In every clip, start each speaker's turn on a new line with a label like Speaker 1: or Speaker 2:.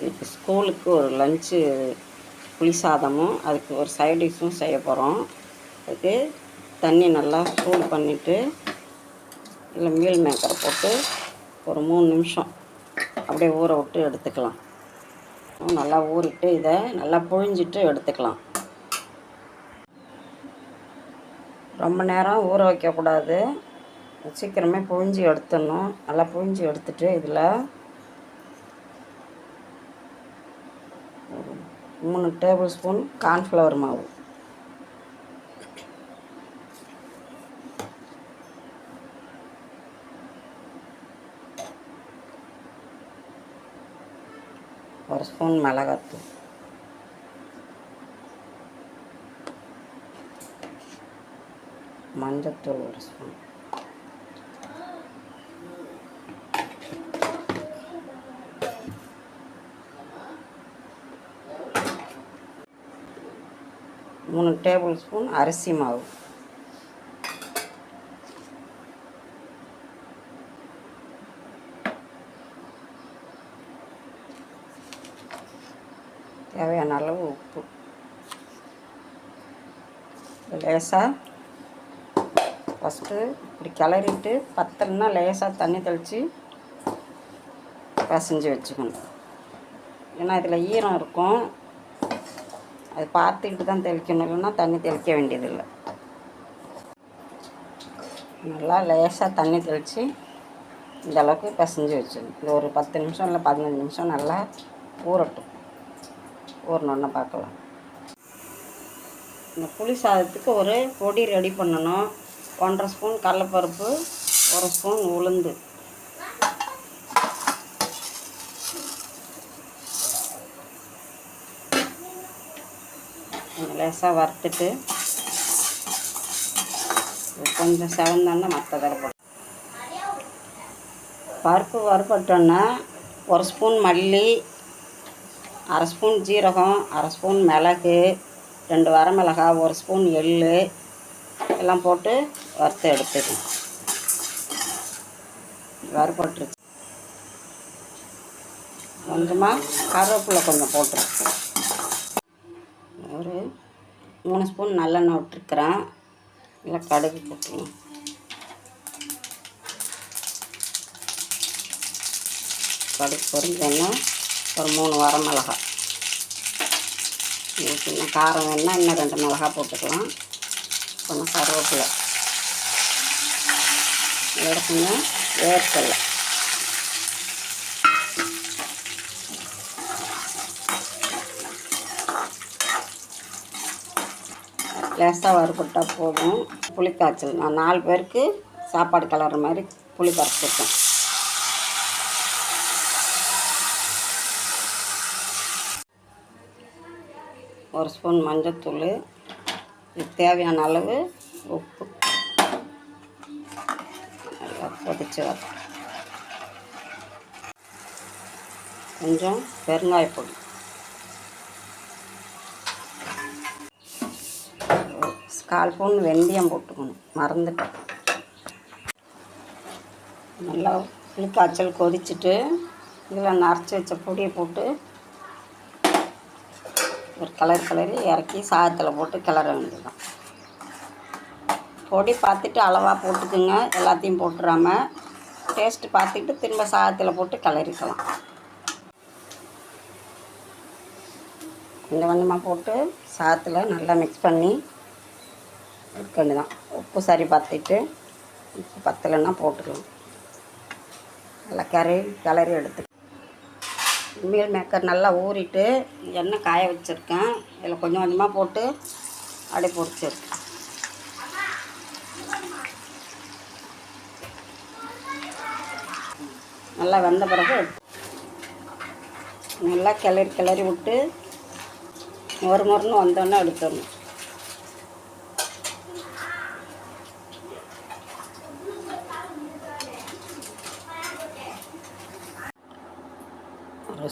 Speaker 1: இன்னைக்கு ஸ்கூலுக்கு ஒரு லஞ்சு புளி சாதமும் அதுக்கு ஒரு சைட் டிஷ்ஷும் செய்ய போகிறோம் அதுக்கு தண்ணி நல்லா சூடு பண்ணிவிட்டு இல்லை மீல் மேக்கரை போட்டு ஒரு மூணு நிமிஷம் அப்படியே ஊற விட்டு எடுத்துக்கலாம். நல்லா ஊறிட்டு இதை நல்லா புழிஞ்சிட்டு எடுத்துக்கலாம். ரொம்ப நேரம் ஊற வைக்கக்கூடாது. சீக்கிரமே புழிஞ்சி எடுத்துடணும். நல்லா புழிஞ்சி எடுத்துகிட்டு இதில் ஒரு மூணு டேபிள் ஸ்பூன் கார்ன்ஃப்ளவர் மாவு. ஒரு ஸ்பூன் மிளகாத்தூள். மஞ்சத்தூள் ஒரு ஸ்பூன். மூணு டேபிள் ஸ்பூன் அரிசி மாவு. தேவையான அளவு உப்பு. லேசாக ஃபஸ்ட்டு இப்படி கிளறிட்டு பத்தலைன்னா லேசாக தண்ணி தெளித்து பிசைஞ்சு வச்சுக்கணும். ஏன்னா இதில் ஈரம் இருக்கும். அது பார்த்துக்கிட்டு தான் தெளிக்கணும். இல்லைன்னா தண்ணி தெளிக்க வேண்டியதில்லை. நல்லா லேசாக தண்ணி தெளித்து இந்த அளவுக்கு பிசைஞ்சு வச்சிடணும். இந்த ஒரு பத்து நிமிஷம் இல்லை பதினஞ்சு நிமிஷம் நல்லா ஊறட்டும். ஊறணுன்னு பார்க்கலாம். இந்த புளி சாதத்துக்கு ஒரு பொடி ரெடி பண்ணணும். ஒன்றரை ஸ்பூன் கடலப்பருப்பு ஒரு ஸ்பூன் உளுந்து. லேசாக வறுத்துட்டு கொஞ்சம் செவந்தோன்னா மற்றதில் போட்டு. பருப்பு வறுபட்டோன்னா ஒரு ஸ்பூன் மல்லி அரை ஸ்பூன் ஜீரகம் அரை ஸ்பூன் மிளகு ரெண்டு வரமிளகாய் ஒரு ஸ்பூன் எள் எல்லாம் போட்டு வறுத்து எடுத்துக்கணும். வறுபட்டுருச்சு. கொஞ்சமாக கருவேப்பிலை கொஞ்சம் போட்டுருக்கேன். மூணு ஸ்பூன் நல்லெண்ணெய் விட்டுருக்குறேன். இல்லை கடுகு போட்டுக்கலாம் கடுகு பொரிஞ்சோன்னா ஒரு மூணு வரமிளகாய் உங்களுக்கு சின்ன காரம் வேணுன்னா இன்னும் ரெண்டு மிளகா போட்டுக்கலாம். கொஞ்சம் கருவேப்பிலை. எடுத்துங்க வேர்க்கடலை. லேசாக வறுபட்டால் போதும். புளிக்காய்ச்சல். நான் நாலு பேருக்கு சாப்பாடு கலர்ற மாதிரி புளி கரைச்சிருக்கேன் ஒரு ஸ்பூன் மஞ்சத்தூள். இதுக்கு தேவையான அளவு உப்பு. நல்லா கொதிச்சு வரும் கொஞ்சம் பெருங்காயப்பொடி. கால் ஸ்பூன் வெந்தயம் போட்டுக்கணும். மறந்துட்டேன். நல்லா புளிக்காய்ச்சல் கொதிச்சுட்டு இதில் நரைச்சி வச்ச பொடியை போட்டு ஒரு கலர் கலரி இறக்கி சாதத்தில் போட்டு கிளற வேண்டியதான் பொடி பார்த்துட்டு அளவாக போட்டுக்குங்க. எல்லாத்தையும் போட்டுறாம டேஸ்ட்டு பார்த்துட்டு திரும்ப சாதத்தில் போட்டு கிளறிக்கலாம். கொஞ்சம் கொஞ்சமாக போட்டு சாதத்தில் நல்லா மிக்ஸ் பண்ணி இருக்க தான் உப்பு சரி பார்த்துட்டு உப்பு பத்தலைன்னா போட்டுக்கலாம். நல்லா கறி கிளறி எடுத்து. மீல் மேக்கர் நல்லா ஊறிட்டு எண்ணெய் காய வச்சுருக்கேன். இதில் கொஞ்சம் கொஞ்சமாக போட்டு அப்படியே பொறிச்சிருக்கேன். நல்லா வெந்த பிறகு நல்லா கிளறி கிளறி விட்டு மொறு மொறுன்னு வந்தோன்னே எடுத்துடணும்.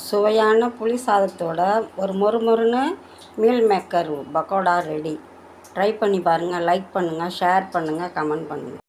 Speaker 1: சுவையான புளி சாதத்தோட ஒரு மொறு மொறுன்னு meal maker pakoda ready try பண்ணி பாருங்கள் லைக் பண்ணுங்கள் ஷேர் பண்ணுங்கள் கமெண்ட் பண்ணுங்கள்